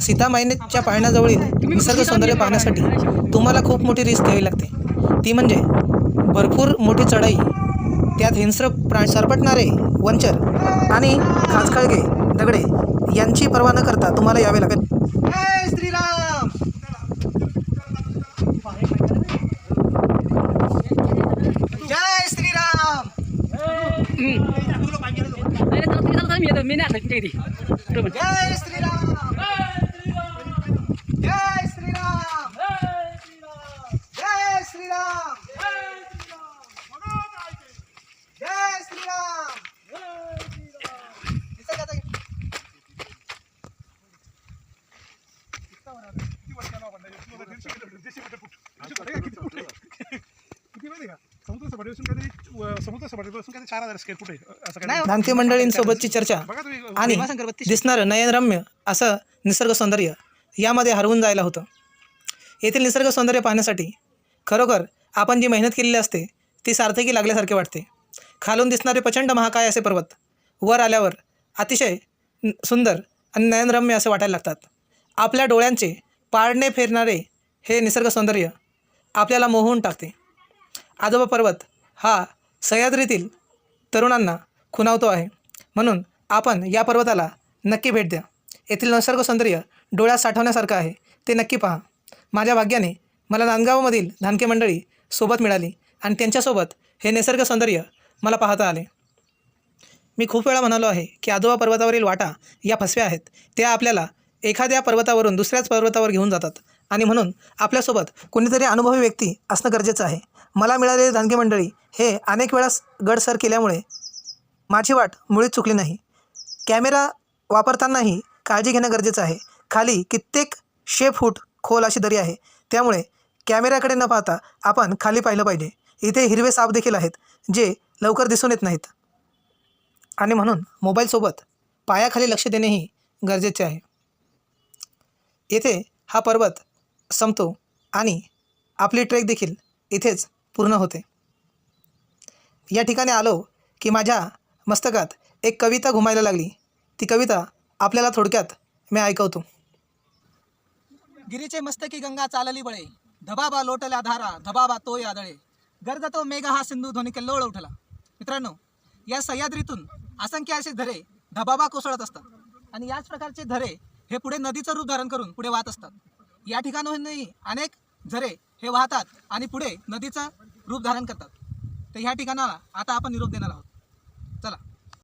सीतामाईनेच्या पाळण्याजवळील निसर्ग सौंदर्य पाहण्यासाठी तुम्हाला खूप मोठी रिस्क घ्यावी लागते. ती म्हणजे भरपूर मोठी चढाई त्यात हिंस्र प्रा सरपटणारे वंचर आणि खाचखळगे दगडे यांची पर्वा न करता तुम्हाला यावे लागेल. जय श्रीराम! जय श्रीराम! जय श्रीराम! जय श्रीराम। जय जय मंडळींसोबतची चर्चा. आणि दिसणारं नयनरम्य असं निसर्ग सौंदर्य. यामध्ये हरवून जायला होतं. येथील निसर्ग सौंदर्य पाहण्यासाठी खरोखर आपण जी मेहनत केलेली असते ती सार्थकी लागल्यासारखे वाटते. खालून दिसणारे प्रचंड महाकाय असे पर्वत वर आल्यावर अतिशय सुंदर आणि नयनरम्य असे वाटायला लागतात. आपल्या डोळ्यांचे पारणे फेरणारे हे निसर्ग सौंदर्य आपल्याला मोहून टाकते. आजोबा पर्वत हा सह्याद्रीतील तरुणांना खुणावतो आहे. म्हणून आपण या पर्वताला नक्की भेट द्या. येथील निसर्ग सौंदर्य डोळ्यात साठवण्यासारखं आहे. ते नक्की पहा. माझ्या भाग्याने मला नांदगावमधील धानके मंडळी सोबत मिळाली आणि त्यांच्यासोबत हे निसर्ग सौंदर्य मला पाहता आले. मी खूप वेळा म्हणालो आहे की आजोबा पर्वतावरील वाटा या फसव्या आहेत. त्या आपल्याला एखाद्या पर्वतावरून दुसऱ्याच पर्वतावर घेऊन जातात. आणि म्हणून आपल्यासोबत कोणीतरी अनुभवी व्यक्ती असणं गरजेचं आहे. मला मिळालेले दानगे मंडळी हे अनेक वेळा गड सर केल्यामुळे माझी वाट मुळीच चुकली नाही. कॅमेरा वापरतानाही काळजी घेणं गरजेचं आहे. खाली कित्येक शे फूट खोल अशी दरी आहे. त्यामुळे कॅमेऱ्याकडे न पाहता आपण खाली पाहिलं पाहिजे. इथे हिरवे साप देखील आहेत जे लवकर दिसून येत नाहीत. आणि म्हणून मोबाईलसोबत पायाखाली लक्ष देणेही गरजेचे आहे. येथे हा पर्वत संपतो आणि आपली ट्रेक देखील इथेच पूर्ण होते. या ठिकाणी आलो की माझ्या मस्तकात एक कविता घुमायला लागली. ती कविता आपल्याला थोडक्यात मी ऐकवतो. गिरीचे मस्तकी गंगा चालली बळे. धबाबा लोटल्या धारा धबाबा तो यादळे गर्द तो मेघ हा सिंधू ध्वनी कल्लोळ उठला. मित्रांनो या सह्याद्रीतून असंख्य असे धरे धबाबा कोसळत असतात. आणि याच प्रकारचे धरे हे पुढे नदीचं रूप धारण करून पुढे वाहत असतात. या ठिकाणाहूनही अनेक झरे हे वाहतात आणि पुढे नदीचं रूप धारण करतात. तर ह्या ठिकाणाला आता आपण निरोप देणार आहोत. चला.